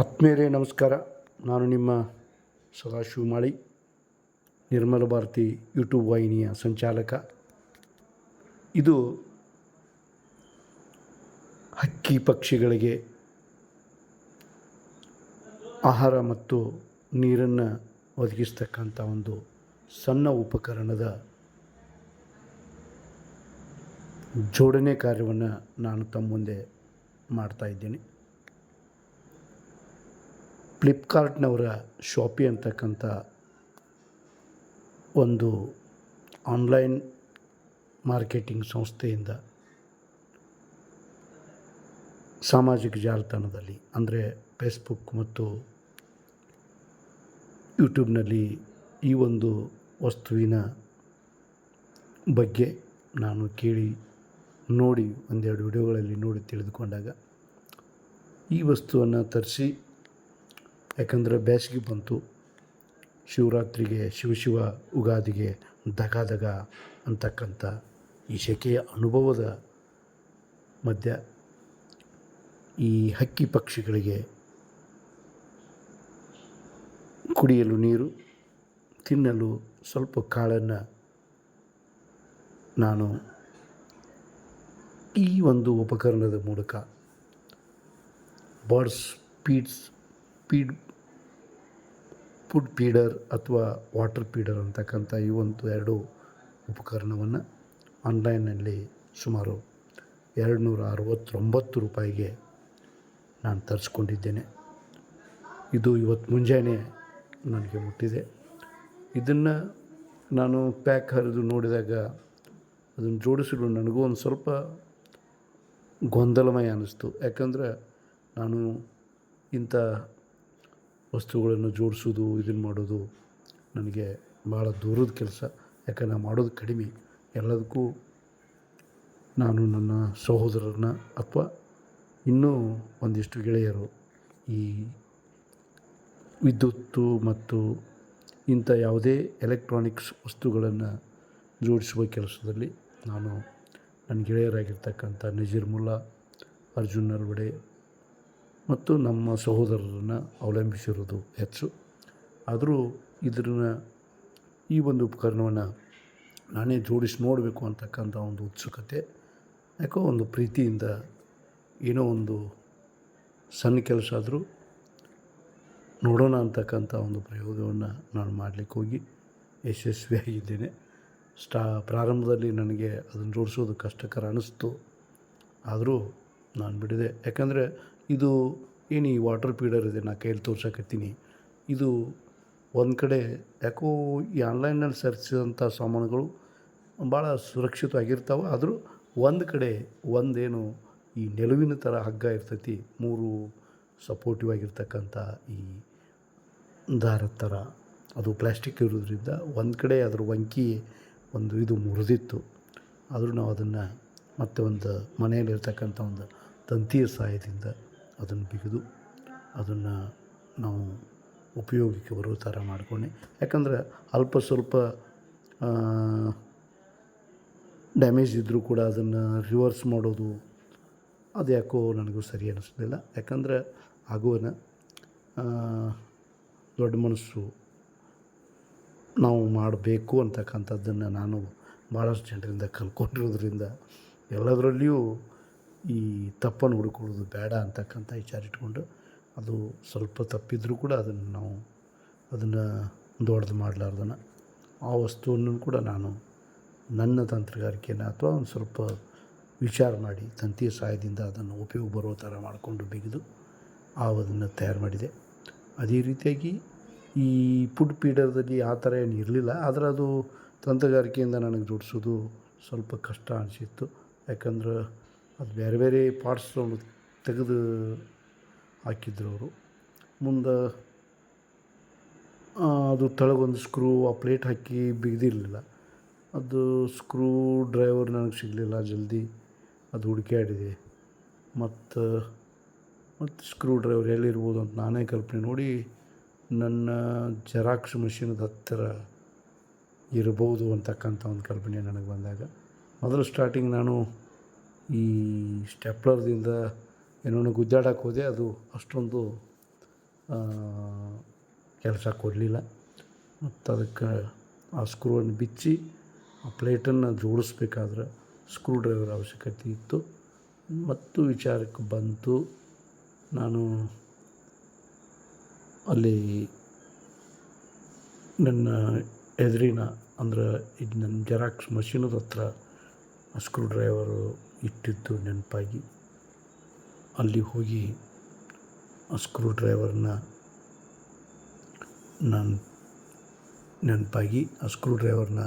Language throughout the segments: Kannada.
ಆತ್ಮೀಯರೇ, ನಮಸ್ಕಾರ. ನಾನು ನಿಮ್ಮ ಸದಾಶಿವ ಮಾಳಿ ನಿರ್ಮಲ ಭಾರತಿ ಯೂಟ್ಯೂಬ್ ವಾಹಿನಿಯ ಸಂಚಾಲಕ. ಇದು ಹಕ್ಕಿ ಪಕ್ಷಿಗಳಿಗೆ ಆಹಾರ ಮತ್ತು ನೀರನ್ನು ಒದಗಿಸ್ತಕ್ಕಂಥ ಒಂದು ಸಣ್ಣ ಉಪಕರಣದ ಜೋಡಣೆ ಕಾರ್ಯವನ್ನು ನಾನು ತಮ್ಮ ಮುಂದೆ ಮಾಡ್ತಾ ಇದ್ದೀನಿ. ಫ್ಲಿಪ್ಕಾರ್ಟ್ನವರ ಶಾಪಿ ಅಂತಕ್ಕಂಥ ಒಂದು ಆನ್ಲೈನ್ ಮಾರ್ಕೆಟಿಂಗ್ ಸಂಸ್ಥೆಯಿಂದ ಸಾಮಾಜಿಕ ಜಾಲತಾಣದಲ್ಲಿ, ಅಂದರೆ ಫೇಸ್ಬುಕ್ ಮತ್ತು ಯೂಟ್ಯೂಬ್ನಲ್ಲಿ ಈ ಒಂದು ವಸ್ತುವಿನ ಬಗ್ಗೆ ನಾನು ಕೇಳಿ ನೋಡಿ ಒಂದೆರಡು ವಿಡಿಯೋಗಳಲ್ಲಿ ನೋಡಿ ತಿಳಿದುಕೊಂಡಾಗ ಈ ವಸ್ತುವನ್ನು ತರಿಸಿ ಯಾಕಂದರೆ ಬೇಸಿಗೆ ಬಂತು. ಶಿವರಾತ್ರಿಗೆ ಶಿವಶಿವ ಶಿವ ಉಗಾದಿಗೆ ಧಗ ಧಗ ಅಂತಕ್ಕಂಥ ಈ ಸೆಕೆಯ ಅನುಭವದ ಮಧ್ಯ ಈ ಹಕ್ಕಿ ಪಕ್ಷಿಗಳಿಗೆ ಕುಡಿಯಲು ನೀರು, ತಿನ್ನಲು ಸ್ವಲ್ಪ ಕಾಳನ್ನು ನಾನು ಈ ಒಂದು ಉಪಕರಣದ ಮೂಲಕ birds feeds feed food feeder ಅಥವಾ ವಾಟರ್ ಪೀಡರ್ ಅಂತಕ್ಕಂಥ ಈ ಒಂದು ಎರಡು ಉಪಕರಣವನ್ನು ಆನ್ಲೈನ್ನಲ್ಲಿ ಸುಮಾರು ಎರಡು ನೂರ ಅರವತ್ತೊಂಬತ್ತು ರೂಪಾಯಿಗೆ ನಾನು ತರಿಸ್ಕೊಂಡಿದ್ದೇನೆ. ಇದು ಇವತ್ತು ಮುಂಜಾನೆ ನನಗೆ ಮುಟ್ಟಿದೆ. ಇದನ್ನು ನಾನು ಪ್ಯಾಕ್ ಹರಿದು ನೋಡಿದಾಗ ಅದನ್ನು ಜೋಡಿಸಲು ನನಗೂ ಒಂದು ಸ್ವಲ್ಪ ಗೊಂದಲಮಯ ಅನ್ನಿಸ್ತು. ಯಾಕಂದರೆ ನಾನು ಇಂಥ ವಸ್ತುಗಳನ್ನು ಜೋಡಿಸೋದು, ಇದನ್ನು ಮಾಡೋದು ನನಗೆ ಭಾಳ ದೂರದ ಕೆಲಸ. ಯಾಕಂದ್ರೆ ಮಾಡೋದು ಕಡಿಮೆ. ಎಲ್ಲದಕ್ಕೂ ನಾನು ನನ್ನ ಸಹೋದರರನ್ನ ಅಥವಾ ಇನ್ನೂ ಒಂದಿಷ್ಟು ಗೆಳೆಯರು ಈ ವಿದ್ಯುತ್ತು ಮತ್ತು ಇಂಥ ಯಾವುದೇ ಎಲೆಕ್ಟ್ರಾನಿಕ್ಸ್ ವಸ್ತುಗಳನ್ನು ಜೋಡಿಸುವ ಕೆಲಸದಲ್ಲಿ ನಾನು ನನ್ನ ಗೆಳೆಯರಾಗಿರ್ತಕ್ಕಂಥ ನಜೀರ್ ಮುಲ್ಲಾ, ಅರ್ಜುನ್ ನರ್ವಡೆ ಮತ್ತು ನಮ್ಮ ಸಹೋದರರನ್ನು ಅವಲಂಬಿಸಿರೋದು ಹೆಚ್ಚು. ಆದರೂ ಇದನ್ನು ಈ ಒಂದು ಉಪಕರಣವನ್ನು ನಾನೇ ಜೋಡಿಸಿ ನೋಡಬೇಕು ಅಂತಕ್ಕಂಥ ಒಂದು ಉತ್ಸುಕತೆ, ಯಾಕೋ ಒಂದು ಪ್ರೀತಿಯಿಂದ ಏನೋ ಒಂದು ಸಣ್ಣ ಕೆಲಸ ಆದರೂ ನೋಡೋಣ ಅಂತಕ್ಕಂಥ ಒಂದು ಪ್ರಯೋಗವನ್ನು ನಾನು ಮಾಡಲಿಕ್ಕೆ ಹೋಗಿ ಯಶಸ್ವಿಯಾಗಿದ್ದೇನೆ. ಸ್ಟಾ ಪ್ರಾರಂಭದಲ್ಲಿ ನನಗೆ ಅದನ್ನು ಜೋಡಿಸೋದು ಕಷ್ಟಕರ ಅನ್ನಿಸ್ತು ಆದರೂ ನಾನು ಬಿಡಿದೆ ಯಾಕಂದರೆ ಇದು ಏನು ಈ ವಾಟರ್ ಪೀಡರ್ ಇದೆ ನಾ ಕೈಯಲ್ಲಿ ತೋರ್ಸಕತ್ತೀನಿ. ಇದು ಒಂದು ಕಡೆ ಯಾಕೋ ಈ ಆನ್ಲೈನಲ್ಲಿ ಸರ್ಚಿದಂಥ ಸಾಮಾನುಗಳು ಭಾಳ ಸುರಕ್ಷಿತವಾಗಿರ್ತಾವೆ ಆದರೂ ಒಂದು ಕಡೆ ಒಂದೇನು ಈ ನೆಲುವಿನ ಥರ ಹಗ್ಗ ಇರ್ತೈತಿ, ಮೂರು ಸಪೋರ್ಟಿವ್ ಆಗಿರ್ತಕ್ಕಂಥ ಈ ದಾರದ ಥರ ಅದು ಪ್ಲ್ಯಾಸ್ಟಿಕ್ ಇರೋದ್ರಿಂದ ಒಂದು ಕಡೆ ಅದ್ರ ವಂಕಿ ಒಂದು ಇದು ಮುರಿದಿತ್ತು. ಆದರೂ ನಾವು ಅದನ್ನು ಮತ್ತೆ ಒಂದು ಮನೆಯಲ್ಲಿರ್ತಕ್ಕಂಥ ಒಂದು ತಂತಿಯ ಸಹಾಯದಿಂದ ಅದನ್ನು ಬಿಗಿದು ಅದನ್ನು ನಾವು ಉಪಯೋಗಕ್ಕೆ ಬರೋ ಥರ ಮಾಡ್ಕೊಂಡು, ಯಾಕಂದರೆ ಅಲ್ಪ ಸ್ವಲ್ಪ ಡ್ಯಾಮೇಜ್ ಇದ್ದರೂ ಕೂಡ ಅದನ್ನು ರಿವರ್ಸ್ ಮಾಡೋದು ಅದು ಯಾಕೋ ನನಗೂ ಸರಿ ಅನ್ನಿಸ್ಲಿಲ್ಲ ಯಾಕಂದರೆ ಆಗುವನ ದೊಡ್ಡ ಮನಸ್ಸು ನಾವು ಮಾಡಬೇಕು ಅಂತಕ್ಕಂಥದ್ದನ್ನು ನಾನು ಭಾಳಷ್ಟು ಜನರಿಂದ ಕಲ್ತ್ಕೊಂಡಿರೋದ್ರಿಂದ ಎಲ್ಲದರಲ್ಲಿಯೂ ಈ ತಪ್ಪನ್ನು ಹುಡುಕೊಳ್ಳೋದು ಬೇಡ ಅಂತಕ್ಕಂಥ ವಿಚಾರ ಇಟ್ಕೊಂಡು ಅದು ಸ್ವಲ್ಪ ತಪ್ಪಿದ್ರೂ ಕೂಡ ಅದನ್ನು ನಾವು ಅದನ್ನು ದೊಡ್ಡದು ಮಾಡಲಾರ್ದನ ಆ ವಸ್ತುವನ್ನು ಕೂಡ ನಾನು ನನ್ನ ತಂತ್ರಗಾರಿಕೆಯನ್ನು ಅಥವಾ ಒಂದು ಸ್ವಲ್ಪ ವಿಚಾರ ಮಾಡಿ ತಂತಿಯ ಸಹಾಯದಿಂದ ಅದನ್ನು ಉಪಯೋಗ ಬರೋ ಥರ ಮಾಡಿಕೊಂಡು ಬಿಗಿದು ಆ ಅದನ್ನು ತಯಾರು ಮಾಡಿದೆ. ಅದೇ ರೀತಿಯಾಗಿ ಈ ಫುಡ್ ಪೀಡರ್ದಲ್ಲಿ ಆ ಥರ ಏನು ಇರಲಿಲ್ಲ, ಆದರೆ ಅದು ತಂತ್ರಗಾರಿಕೆಯಿಂದ ನನಗೆ ಜೋಡಿಸೋದು ಸ್ವಲ್ಪ ಕಷ್ಟ ಅನಿಸಿತ್ತು. ಯಾಕಂದ್ರೆ ಅದು ಬೇರೆ ಬೇರೆ ಪಾರ್ಟ್ಸ್ಗಳು ತೆಗೆದು ಹಾಕಿದ್ರು ಅವರು. ಮುಂದೆ ಅದು ತೆಳಗೊಂದು ಸ್ಕ್ರೂ ಆ ಪ್ಲೇಟ್ ಹಾಕಿ ಬಿಗಿದಿರಲಿಲ್ಲ. ಅದು ಸ್ಕ್ರೂ ಡ್ರೈವರ್ ನನಗೆ ಸಿಗಲಿಲ್ಲ ಜಲ್ದಿ. ಅದು ಹುಡುಕ್ಯಾಡಿದೆ ಮತ್ತು ಮತ್ತು ಸ್ಕ್ರೂ ಡ್ರೈವರ್ ಎಲ್ಲಿರ್ಬೋದು ಅಂತ ನಾನೇ ಕಲ್ಪನೆ ನೋಡಿ ನನ್ನ ಜೆರಾಕ್ಸ್ ಮಷೀನದ ಹತ್ತಿರ ಇರ್ಬೋದು ಅಂತಕ್ಕಂಥ ಒಂದು ಕಲ್ಪನೆ ನನಗೆ ಬಂದಾಗ. ಮೊದಲು ಸ್ಟಾರ್ಟಿಂಗ್ ನಾನು ಈ ಸ್ಟೆಪ್ಲರ್ದಿಂದ ಏನೋ ಗುದ್ದಾಡಕ್ಕೆ ಹೋದೆ, ಅದು ಅಷ್ಟೊಂದು ಕೆಲಸ ಕೊಡಲಿಲ್ಲ. ಮತ್ತು ಅದಕ್ಕೆ ಆ ಸ್ಕ್ರೂವನ್ನು ಬಿಚ್ಚಿ, ಆ ಪ್ಲೇಟನ್ನು ಜೋಡಿಸ್ಬೇಕಾದ್ರೆ ಸ್ಕ್ರೂ ಡ್ರೈವರ್ ಅವಶ್ಯಕತೆ ಇತ್ತು. ಮತ್ತು ವಿಚಾರಕ್ಕೆ ಬಂತು. ನಾನು ಅಲ್ಲಿ ನನ್ನ ಎದುರಿನ, ಅಂದ್ರೆ ಇದು ನನ್ನ ಜೆರಾಕ್ಸ್ ಮಷೀನದ ಹತ್ರ ಸ್ಕ್ರೂ ಡ್ರೈವರು ಇಟ್ಟಿದ್ದು ನೆನಪಾಗಿ ಅಲ್ಲಿ ಹೋಗಿ ಆ ಸ್ಕ್ರೂ ಡ್ರೈವರ್ನ ನಾನು ನೆನಪಾಗಿ ಆ ಸ್ಕ್ರೂ ಡ್ರೈವರ್ನ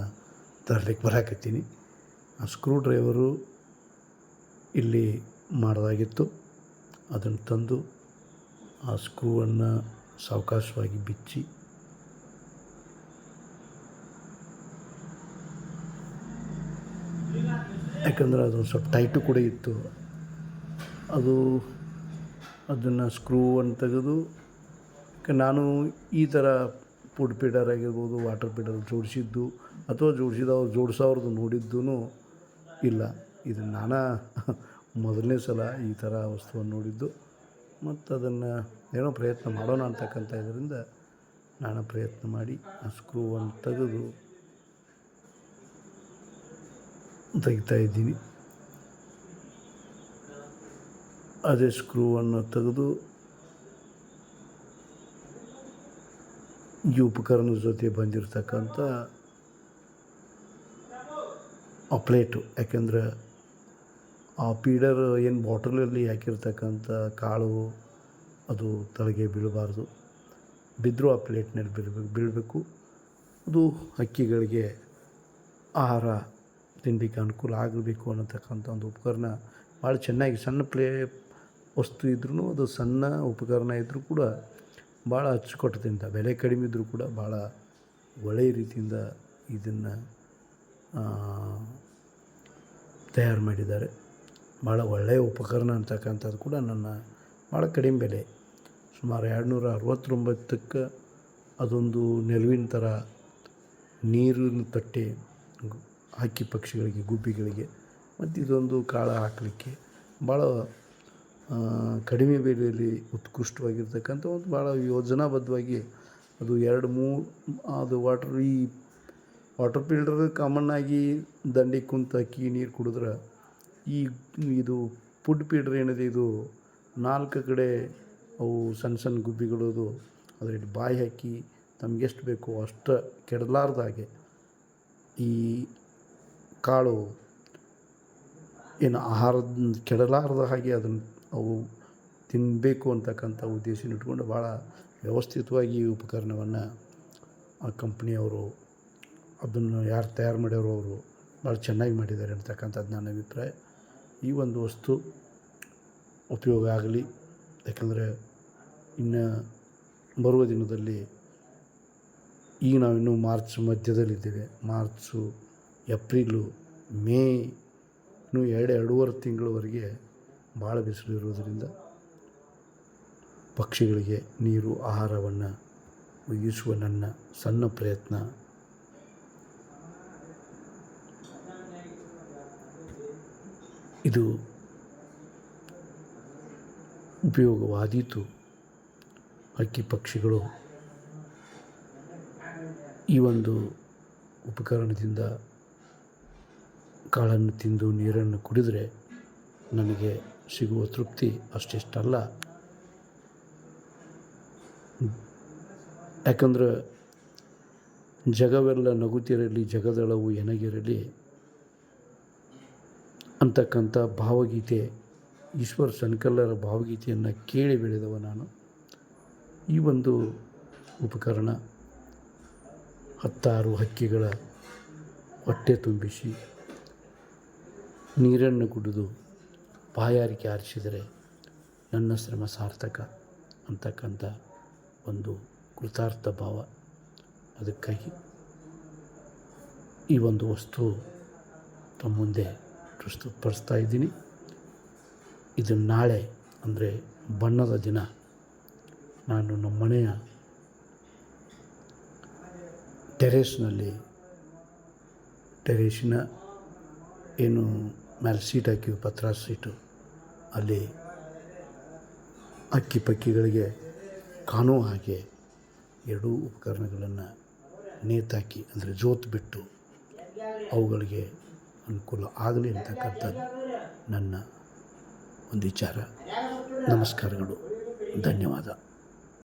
ತರಲಿಕ್ಕೆ ಬರಾಕತ್ತೀನಿ. ಆ ಸ್ಕ್ರೂ ಡ್ರೈವರು ಇಲ್ಲಿ ಮಾಡಿದಾಗಿತ್ತು. ಅದನ್ನು ತಂದು ಆ ಸ್ಕ್ರೂವನ್ನು ಸಾವಕಾಶವಾಗಿ ಬಿಚ್ಚಿ ಯಾಕಂದ್ರೆ ಅದೊಂದು ಸ್ವಲ್ಪ ಟೈಟು ಕೂಡ ಇತ್ತು. ಅದು ಅದನ್ನು ಸ್ಕ್ರೂವನ್ನು ತೆಗೆದು ನಾನು ಈ ಥರ ಫುಡ್ ಪೀಡರ್ ಆಗಿರ್ಬೋದು, ವಾಟರ್ ಪೀಡರ್ ಜೋಡಿಸಿದ್ದು ಅಥವಾ ಜೋಡಿಸಿದವ್ರು ಜೋಡಿಸೋರ್ದು ನೋಡಿದ್ದೂ ಇಲ್ಲ. ಇದು ನಾನಾ ಮೊದಲನೇ ಸಲ ಈ ಥರ ವಸ್ತುವನ್ನು ನೋಡಿದ್ದು. ಮತ್ತು ಅದನ್ನು ಏನೋ ಪ್ರಯತ್ನ ಮಾಡೋಣ ಅಂತಕ್ಕಂಥ ಇದರಿಂದ ನಾನು ಪ್ರಯತ್ನ ಮಾಡಿ ಆ ಸ್ಕ್ರೂವನ್ನು ತೆಗೆದು ತೆಗಿತಾ ಇದ್ದೀನಿ ಅದೇ ಸ್ಕ್ರೂವನ್ನು ತೆಗೆದು ಈ ಉಪಕರಣದ ಜೊತೆ ಬಂದಿರತಕ್ಕಂಥ ಆ ಪ್ಲೇಟು, ಯಾಕೆಂದರೆ ಆ ಪೀಡರ್ ಏನು ಬಾಟಲಲ್ಲಿ ಹಾಕಿರ್ತಕ್ಕಂಥ ಕಾಳು ಅದು ತಳಗೆ ಬೀಳಬಾರ್ದು. ಬಿದ್ದರೂ ಆ ಪ್ಲೇಟ್ನಲ್ಲಿ ಬೀಳಬೇಕು ಬೀಳಬೇಕು. ಅದು ಹಕ್ಕಿಗಳಿಗೆ ಆಹಾರ ತಿನ್ನಲಿಕ್ಕೆ ಅನುಕೂಲ ಆಗಬೇಕು ಅನ್ನತಕ್ಕಂಥ ಒಂದು ಉಪಕರಣ ಭಾಳ ಚೆನ್ನಾಗಿ ಸಣ್ಣ ಪ್ಲೇ ವಸ್ತು ಇದ್ರೂ ಅದು ಸಣ್ಣ ಉಪಕರಣ ಇದ್ದರೂ ಕೂಡ ಭಾಳ ಅಚ್ಚುಕಟ್ಟದಿಂದ ಬೆಲೆ ಕಡಿಮೆ ಇದ್ದರೂ ಕೂಡ ಭಾಳ ಒಳ್ಳೆಯ ರೀತಿಯಿಂದ ಇದನ್ನು ತಯಾರು ಮಾಡಿದ್ದಾರೆ. ಭಾಳ ಒಳ್ಳೆಯ ಉಪಕರಣ ಅಂತಕ್ಕಂಥದ್ದು ಕೂಡ ನನ್ನ ಭಾಳ ಕಡಿಮೆ ಬೆಲೆ. ಸುಮಾರು ಎರಡುನೂರ ಅರವತ್ತೊಂಬತ್ತಕ್ಕೆ ಅದೊಂದು ನೆಲುವಿನ ಥರ ನೀರಿನ ತಟ್ಟೆ ಹಕ್ಕಿ ಪಕ್ಷಿಗಳಿಗೆ, ಗುಬ್ಬಿಗಳಿಗೆ ಮತ್ತು ಇದೊಂದು ಕಾಳು ಹಾಕಲಿಕ್ಕೆ ಭಾಳ ಕಡಿಮೆ ಬೆಲೆಯಲ್ಲಿ ಉತ್ಕೃಷ್ಟವಾಗಿರ್ತಕ್ಕಂಥ ಒಂದು ಭಾಳ ಯೋಜನಾಬದ್ಧವಾಗಿ ಅದು ಎರಡು ಮೂರು, ಅದು ವಾಟ್ರ್, ಈ ವಾಟರ್ ಫಿಲ್ಟರ್ ಕಾಮನ್ ಆಗಿ ದಂಡಿಗೆ ಕುಂತು ಅಕ್ಕಿ ನೀರು ಕುಡಿದ್ರೆ ಈ ಇದು ಫುಡ್ ಫಿಲ್ಟರ್ ಏನಿದೆ ಇದು ನಾಲ್ಕು ಕಡೆ ಅವು ಸಣ್ಣ ಸಣ್ಣ ಗುಬ್ಬಿಗಳದು ಅದರಲ್ಲಿ ಬಾಯಿ ಹಾಕಿ ತಮಗೆಷ್ಟು ಬೇಕೋ ಅಷ್ಟು ಕೆಡಲಾರ್ದಾಗೆ ಈ ಕಾಳು ಏನು ಆಹಾರದ ಕೆಡಲಾರದ ಹಾಗೆ ಅದನ್ನು ಅವು ತಿನ್ನಬೇಕು ಅಂತಕ್ಕಂಥ ಉದ್ದೇಶ ಇಟ್ಕೊಂಡು ಭಾಳ ವ್ಯವಸ್ಥಿತವಾಗಿ ಈ ಉಪಕರಣವನ್ನು ಆ ಕಂಪ್ನಿಯವರು ಅದನ್ನು ಯಾರು ತಯಾರು ಮಾಡ್ಯಾರೋ ಅವರು ಭಾಳ ಚೆನ್ನಾಗಿ ಮಾಡಿದ್ದಾರೆ ಅಂತಕ್ಕಂಥದ್ದು ನನ್ನ ಅಭಿಪ್ರಾಯ. ಈ ಒಂದು ವಸ್ತು ಉಪಯೋಗ ಆಗಲಿ, ಯಾಕಂದರೆ ಇನ್ನು ಬರುವ ದಿನದಲ್ಲಿ ಈಗ ನಾವಿನ್ನೂ ಮಾರ್ಚ್ ಮಧ್ಯದಲ್ಲಿದ್ದೇವೆ. ಮಾರ್ಚು ಏಪ್ರಿಲು, ಮೇ ಇನ್ನೂ ಎರಡು, ಎರಡೂವರೆ ತಿಂಗಳವರೆಗೆ ಭಾಳ ಬಿಸಿಲು ಇರೋದರಿಂದ ಪಕ್ಷಿಗಳಿಗೆ ನೀರು, ಆಹಾರವನ್ನು ಒಯ್ಯಿಸುವ ನನ್ನ ಸಣ್ಣ ಪ್ರಯತ್ನ. ಇದು ಉಪಯೋಗವಾದೀತು. ಹಕ್ಕಿ ಪಕ್ಷಿಗಳು ಈ ಒಂದು ಉಪಕರಣದಿಂದ ಕಾಳನ್ನು ತಿಂದು ನೀರನ್ನು ಕುಡಿದರೆ ನನಗೆ ಸಿಗುವ ತೃಪ್ತಿ ಅಷ್ಟಿಷ್ಟಲ್ಲ. ಯಾಕಂದ್ರೆ ಜಗವೆಲ್ಲ ನಗುತ್ತಿರಲಿ, ಜಗದಳವು ಎನಗಿರಲಿ, ಅಂತಕ್ಕಂಥ ಭಾವಗೀತೆ, ಈಶ್ವರ ಸನ್ಕಲ್ಲರ ಭಾವಗೀತೆಯನ್ನು ಕೇಳಿ ಬೆಳೆದವ ನಾನು. ಈ ಒಂದು ಉಪಕರಣ ಹತ್ತಾರು ಹಕ್ಕಿಗಳ ಹೊಟ್ಟೆ ತುಂಬಿಸಿ ನೀರನ್ನು ಕುಡಿದು ಬಾಯಾರಿಕೆ ಆರಿಸಿದರೆ ನನ್ನ ಶ್ರಮ ಸಾರ್ಥಕ ಅಂತಕ್ಕಂಥ ಒಂದು ಕೃತಾರ್ಥ ಭಾವ ಅದಕ್ಕಾಗಿ ಈ ಒಂದು ವಸ್ತು ತಮ್ಮ ಮುಂದೆ ಪ್ರಸ್ತುತಪಡಿಸ್ತಾ ಇದ್ದೀನಿ. ಇದು ನಾಳೆ ಅಂದರೆ ಬಣ್ಣದ ದಿನ. ನಾನು ನಮ್ಮ ಮನೆಯ ಟೆರೇಸ್ನಲ್ಲಿ ಟೆರೇಸಿನ ಏನು ಮೇಲೆ ಸೀಟ್ ಹಾಕಿವಿ ಪತ್ರ ಸೀಟು. ಅಲ್ಲಿ ಅಕ್ಕಿ ಪಕ್ಕಿಗಳಿಗೆ ಕಾಣೋ ಹಾಗೆ ಎರಡೂ ಉಪಕರಣಗಳನ್ನು ನೇತಾಕಿ ಅಂದರೆ ಜೋತು ಬಿಟ್ಟು ಅವುಗಳಿಗೆ ಅನುಕೂಲ ಆಗಲಿ ಅಂತಕ್ಕಂಥದ್ದು ನನ್ನ ಒಂದು ವಿಚಾರ. ನಮಸ್ಕಾರಗಳು. ಧನ್ಯವಾದ.